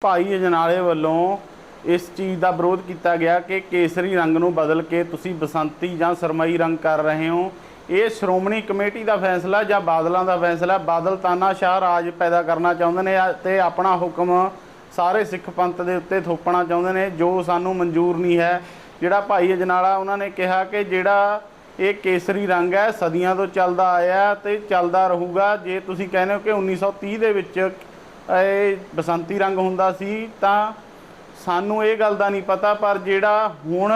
ਭਾਈ ਅਜਨਾਲੇ ਵੱਲੋਂ ਇਸ ਚੀਜ਼ ਦਾ ਵਿਰੋਧ ਕੀਤਾ ਗਿਆ ਕਿ ਕੇਸਰੀ ਰੰਗ ਨੂੰ ਬਦਲ ਕੇ ਤੁਸੀਂ ਬਸੰਤੀ ਜਾਂ ਸਰਮਈ ਰੰਗ ਕਰ ਰਹੇ ਹੋ। ਇਹ ਸ਼੍ਰੋਮਣੀ ਕਮੇਟੀ ਦਾ ਫੈਸਲਾ ਜਾਂ ਬਾਦਲਾਂ ਦਾ ਫੈਸਲਾ? ਬਾਦਲ ਤਾਨਾਸ਼ਾਹ ਰਾਜ ਪੈਦਾ ਕਰਨਾ ਚਾਹੁੰਦੇ ਨੇ ਆ- ਤੇ ਆਪਣਾ ਹੁਕਮ ਸਾਰੇ ਸਿੱਖ ਪੰਥ ਦੇ ਉੱਤੇ ਥੋਪਣਾ ਚਾਹੁੰਦੇ ਨੇ, ਜੋ ਸਾਨੂੰ ਮਨਜ਼ੂਰ ਨਹੀਂ ਹੈ। ਜਿਹੜਾ ਭਾਈ ਅਜਨਾਲਾ ਉਹਨਾਂ ਨੇ ਕਿਹਾ ਕਿ ਜਿਹੜਾ ਇਹ ਕੇਸਰੀ ਰੰਗ ਹੈ, ਸਦੀਆਂ ਤੋਂ ਚੱਲਦਾ ਆਇਆ ਤੇ ਚੱਲਦਾ ਰਹੂਗਾ। ਜੇ ਤੁਸੀਂ ਕਹਿੰਦੇ ਹੋ ਕਿ 1930 ਦੇ ਵਿੱਚ ਇਹ ਬਸੰਤੀ ਰੰਗ ਹੁੰਦਾ ਸੀ ਤਾਂ ਸਾਨੂੰ ਇਹ ਗੱਲ ਦਾ ਨਹੀਂ ਪਤਾ, ਪਰ ਜਿਹੜਾ ਹੁਣ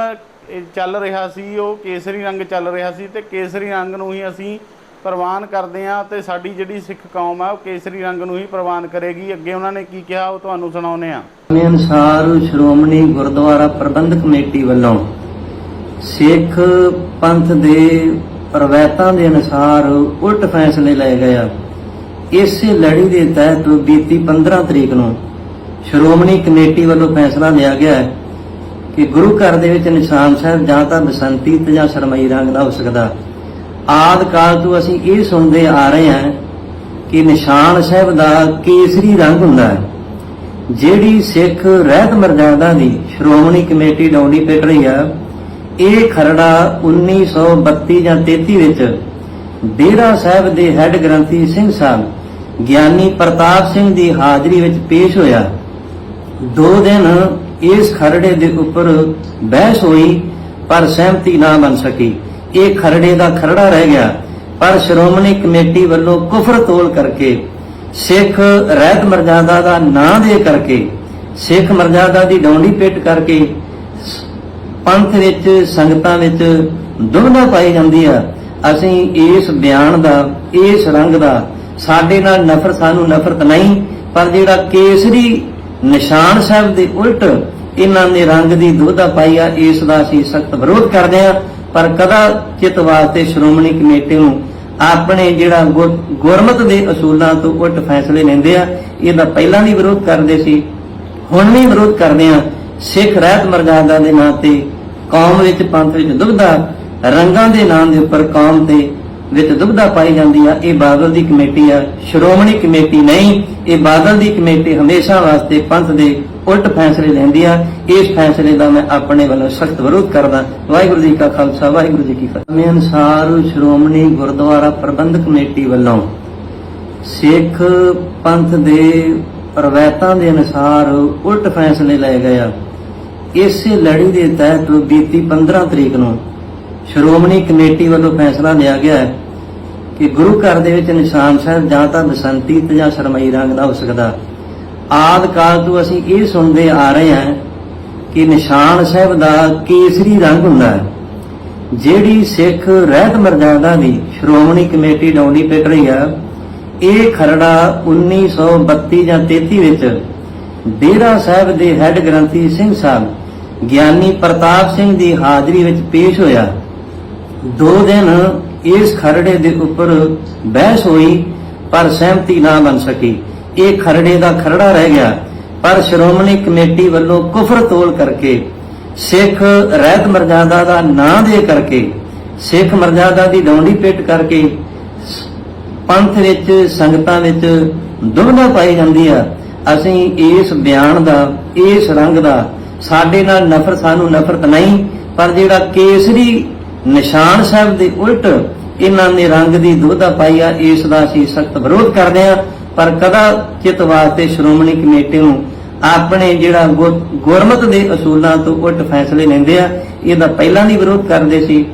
ਚੱਲ ਰਿਹਾ ਸੀ, ਉਹ ਕੇਸਰੀ ਰੰਗ ਚੱਲ ਰਿਹਾ ਸੀ ਤੇ ਕੇਸਰੀ ਰੰਗ ਨੂੰ ਹੀ ਅਸੀਂ ਪ੍ਰਵਾਨ ਕਰਦੇ ਹਾਂ ਤੇ ਸਾਡੀ ਜਿਹੜੀ ਸਿੱਖ ਕੌਮ ਆ, ਉਹ ਕੇਸਰੀ ਰੰਗ ਨੂੰ ਹੀ ਪ੍ਰਵਾਨ ਕਰੇਗੀ। ਅੱਗੇ ਉਹਨਾਂ ਨੇ ਕੀ ਕਿਹਾ, ਉਹ ਤੁਹਾਨੂੰ ਸੁਣਾਉਂਦੇ ਆ ਦੇ ਅਨੁਸਾਰ ਸ਼੍ਰੋਮਣੀ ਗੁਰਦੁਆਰਾ ਪ੍ਰਬੰਧਕ ਕਮੇਟੀ ਵੱਲੋਂ ਸਿੱਖ ਪੰਥ ਦੇ ਰਵਾਇਤਾਂ ਦੇ ਅਨੁਸਾਰ ਉਲਟ ਫੈਸਲੇ ਲਏ ਗਏ ਆ। ਇਸੇ ਲੜੀ ਦੇ ਤਹਿਤ ਬੀਤੀ 15 ਤਰੀਕ ਨੂੰ ਸ਼੍ਰੋਮਣੀ ਕਮੇਟੀ ਵੱਲੋਂ ਫੈਸਲਾ ਲਿਆ ਗਿਆ ਹੈ ਕਿ ਗੁਰੂ ਘਰ ਦੇ ਵਿੱਚ ਨਿਸ਼ਾਨ ਸਾਹਿਬ ਜਾਂ ਤਾਂ ਬਸੰਤੀ ਤੇ ਜਾਂ ਸਰਮਈ ਰੰਗ ਦਾ ਹੋ ਸਕਦਾ। ਆਦ ਕਾਲ ਤੋਂ ਅਸੀਂ ਇਹ ਸੁਣਦੇ ਆ ਰਹੇ ਹਾਂ ਕਿ ਨਿਸ਼ਾਨ ਸਾਹਿਬ ਦਾ ਕੇਸਰੀ ਰੰਗ ਹੁੰਦਾ ਹੈ, ਜਿਹੜੀ ਸਿੱਖ ਰਹਿਤ ਮਰਜ਼ਾਦਾ ਦੀ ਸ਼੍ਰੋਮਣੀ ਕਮੇਟੀ ਡੌਂਡੀ ਪਿੱਟ ਰਹੀ ਆ। ਇਹ ਖਰੜਾ 1932 ਜਾਂ 33 ਵਿੱਚ ਡੇਰਾ ਸਾਹਿਬ ਦੇ ਹੈੱਡ ਗ੍ਰੰਥੀ ਸਿੰਘ ਸਾਹਿਬ ਗਿਆਨੀ ਪ੍ਰਤਾਪ ਸਿੰਘ ਦੀ ਹਾਜ਼ਰੀ ਵਿੱਚ ਪੇਸ਼ ਹੋਇਆ। ਦੋ ਦਿਨ ਇਸ ਖਰੜੇ ਦੇ ਉੱਪਰ ਬਹਿਸ ਹੋਈ, ਪਰ ਸਹਿਮਤੀ ਨਾ ਬਣ ਸਕੀ। ਇਹ ਖਰੜੇ ਦਾ ਖਰੜਾ ਰਹਿ ਗਿਆ, ਪਰ ਸ਼੍ਰੋਮਣੀ ਕਮੇਟੀ ਵੱਲੋਂ ਕੁਫਰ ਤੋਲ ਕਰਕੇ, ਸਿੱਖ ਰਹਿਤ ਮਰਜ਼ਾਦਾ ਦਾ ਨਾਂ ਦੇ ਕਰਕੇ, ਸਿੱਖ ਮਰਜ਼ਾਦਾ ਦੀ ਡੌਂਡੀ ਪੇਟ ਕਰਕੇ, ਪੰਥ ਵਿੱਚ, ਸੰਗਤਾਂ ਵਿੱਚ ਦੁਬਨਾ ਪਾਈ ਜਾਂਦੀ ਆ। ਅਸੀਂ ਇਸ ਬਿਆਨ ਦਾ, ਇਸ ਰੰਗ ਦਾ ਸਾਡੇ ਨਾਲ ਨਫ਼ਰਤ ਸਾਨੂੰ ਨਫ਼ਰਤ ਨਹੀਂ, ਪਰ ਜਿਹੜਾ ਕੇਸਰੀ ਨਿਸ਼ਾਨ ਸਾਹਿਬ ਦੇ ਉਲਟ ਇਹਨਾਂ ਨੇ ਰੰਗ ਦੀ ਦੁਬਦਾ ਪਾਈ ਆ, ਇਸ ਦਾ ਅਸੀਂ ਸਖਤ ਵਿਰੋਧ ਕਰਦੇ ਆ। ਪਰ ਕਦਾ ਚਿਤ ਵਾਸਤੇ ਸ਼੍ਰੋਮਣੀ ਕਮੇਟੀ ਨੂੰ ਆਪਣੇ ਜਿਹੜਾ ਗੁਰਮਤ ਦੇ ਅਸੂਲਾਂ ਤੋਂ ਉਲਟ ਫੈਸਲੇ ਲੈਂਦੇ ਆ, ਇਹਦਾ ਪਹਿਲਾਂ ਵੀ ਵਿਰੋਧ ਕਰਦੇ ਸੀ, ਹੁਣ ਵੀ ਵਿਰੋਧ ਕਰਦੇ ਆ। ਸਿੱਖ ਰਹਿਤ ਮਰਜ਼ਾਦਾ ਦੇ ਨਾਂ ਤੇ ਕੌਮ ਵਿੱਚ ਪੰਥ ਵਿੱਚ ਦੁਬਦਾ ਰੰਗਾਂ ਦੇ ਨਾਂ ਦੇ ਉੱਪਰ ਕੌਮ ਤੇ ਵਿੱਚ ਦੁਬਧਾ ਪਾਈ ਜਾਂਦੀ ਆ। ਇਹ ਬਾਦਲ ਦੀ ਕਮੇਟੀ ਆ। ਸ਼੍ਰੋਮਣੀ ਕਮੇਟੀ ਨਹੀਂ। ਇਹ ਬਾਦਲ ਦੀ ਕਮੇਟੀ ਹਮੇਸ਼ਾ ਵਾਸਤੇ ਪੰਥ ਦੇ ਉਲਟ ਫੈਸਲੇ ਲੈਂਦੀ ਆ। ਇਸ ਫੈਸਲੇ ਦਾ ਮੈਂ ਆਪਣੇ ਵੱਲੋਂ ਸਖਤ ਵਿਰੋਧ ਕਰਦਾ। ਵਾਹਿਗੁਰੂ ਜੀ ਕਾ ਖਾਲਸਾ, ਵਾਹਿਗੁਰੂ ਜੀ ਕੀ ਫਤਿਹ। ਮੇਰੇ ਅਨੁਸਾਰ ਸ਼੍ਰੋਮਣੀ ਗੁਰਦੁਆਰਾ ਪ੍ਰਬੰਧਕ ਕਮੇਟੀ ਵੱਲੋਂ ਸਿੱਖ ਪੰਥ ਦੇ ਰਵਾਇਤਾਂ ਦੇ ਅਨੁਸਾਰ ਉਲਟ ਫੈਸਲੇ ਲਏ ਗਏ ਆ। ਇਸੇ ਲੜੀ ਦੇ ਤਹਿਤ ਬੀਤੀ 15 ਤਰੀਕ ਨੂੰ ਸ਼੍ਰੋਮਣੀ ਕਮੇਟੀ ਵੱਲੋਂ ਫੈਸਲਾ ਲਿਆ ਗਿਆ ਹੈ ਕਿ ਗੁਰੂ ਘਰ ਦੇ ਵਿੱਚ ਨਿਸ਼ਾਨ ਸਾਹਿਬ ਜਾਂ ਤਾਂ ਬਸੰਤੀ ਤੇ ਜਾਂ ਸਰਮਈ ਰੰਗ ਦਾ ਹੋ ਸਕਦਾ। ਆਦ ਕਾਲ ਤੋਂ ਅਸੀਂ ਇਹ ਸੁਣਦੇ ਆ ਰਹੇ ਹਾਂ ਕਿ ਨਿਸ਼ਾਨ ਸਾਹਿਬ ਦਾ ਕੇਸਰੀ ਰੰਗ ਹੁੰਦਾ ਹੈ। ਜਿਹੜੀ ਸਿੱਖ ਰਹਿਤ ਮਰਜ਼ਾਦਾ ਦੀ ਸ਼੍ਰੋਮਣੀ ਕਮੇਟੀ ਡਾਉਣੀ ਪਿੱਟ ਰਹੀ ਆ, ਇਹ ਖਰੜਾ 1932 ਜਾਂ 33 ਵਿੱਚ ਡੇਰਾ ਸਾਹਿਬ ਦੇ ਹੈੱਡ ਗ੍ਰੰਥੀ ਸਿੰਘ ਸਾਹਿਬ ਗਿਆਨੀ ਪ੍ਰਤਾਪ ਸਿੰਘ ਦੀ ਹਾਜ਼ਰੀ ਵਿੱਚ ਪੇਸ਼ ਹੋਇਆ। ਦੋ ਦਿਨ ਇਸ ਖਰੜੇ ਦੇ ਉੱਪਰ ਬਹਿਸ ਹੋਈ, ਪਰ ਸਹਿਮਤੀ ਨਾ ਬਣ ਸਕੀ। ਇਹ ਖਰੜੇ ਦਾ ਖਰੜਾ ਰਹਿ ਗਿਆ, ਪਰ ਸ਼੍ਰੋਮਣੀ ਕਮੇਟੀ ਵੱਲੋਂ ਕੁਫਰ ਤੋਲ ਕਰਕੇ, ਸਿੱਖ ਰਹਿਤ ਮਰਜ਼ਾਦਾ ਦਾ ਨਾਂ ਦੇ ਕਰਕੇ, ਸਿੱਖ ਮਰਜ਼ਾਦਾ ਦੀ ਡੌਂਡੀ ਪੇਟ ਕਰਕੇ, ਪੰਥ ਵਿੱਚ, ਸੰਗਤਾਂ ਵਿੱਚ ਦੁਬਦਾ ਪਾਈ ਜਾਂਦੀ ਆ। ਅਸੀਂ ਇਸ ਬਿਆਨ ਦਾ, ਇਸ ਰੰਗ ਦਾ, ਸਾਡੇ ਨਾਲ ਨਫ਼ਰਤ ਸਾਨੂੰ ਨਫ਼ਰਤ ਨਹੀਂ, ਪਰ ਜਿਹੜਾ ਕੇਸਰੀ ਨਿਸ਼ਾਨ ਸਾਹਿਬ ਦੇ ਉਲਟ ਇਹਨਾਂ ਨੇ ਰੰਗ ਦੀ ਦੁਬਦਾ ਪਾਈ ਇਸ ਦਾ ਅਸੀਂ ਸਖਤ ਵਿਰੋਧ ਕਰਦੇ ਆ। ਪਰ ਕਦਾ ਚਿਤ ਵਾਸਤੇ ਸ਼੍ਰੋਮਣੀ ਕਮੇਟੀ ਨੂੰ ਆਪਣੇ ਜਿਹੜਾ ਗੁਰਮਤ ਦੇ ਅਸੂਲਾਂ ਤੋਂ ਉਲਟ ਫੈਸਲੇ ਲੈਂਦੇ ਆ, ਇਹਦਾ ਪਹਿਲਾਂ ਵੀ ਵਿਰੋਧ ਕਰਦੇ ਸੀ,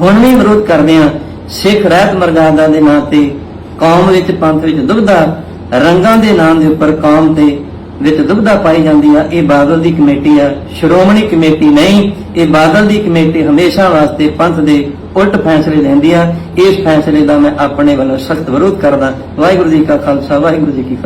ਹੁਣ ਵੀ ਵਿਰੋਧ ਕਰਦੇ ਆ। ਸਿੱਖ ਰਹਿਤ ਮਰਜ਼ਾਦਾ ਦੇ ਨਾਂ ਤੇ ਕੌਮ ਵਿੱਚ ਪੰਥ ਵਿੱਚ ਦੁਬਦਾ ਰੰਗਾਂ ਦੇ ਨਾਂ ਦੇ ਉੱਪਰ ਕੌਮ ਤੇ ਵਿੱਚ ਦੁਬਦਾ ਪਾਈ ਜਾਂਦੀ ਆ, ਇਹ ਬਾਦਲ ਦੀ ਕਮੇਟੀ ਆ। ਸ਼੍ਰੋਮਣੀ ਕਮੇਟੀ ਨਹੀਂ, ਇਹ ਬਾਦਲ ਦੀ ਕਮੇਟੀ ਹਮੇਸ਼ਾ ਵਾਸਤੇ ਪੰਥ ਦੇ ਉਲਟ ਫੈਸਲੇ ਲੈਂਦੀ ਆ। ਇਸ ਫੈਸਲੇ ਦਾ ਮੈਂ ਆਪਣੇ ਵੱਲੋਂ ਸਖਤ ਵਿਰੋਧ ਕਰਦਾ। ਵਾਹਿਗੁਰੂ ਜੀ ਕਾ ਖਾਲਸਾ, ਵਾਹਿਗੁਰੂ ਜੀ ਕੀ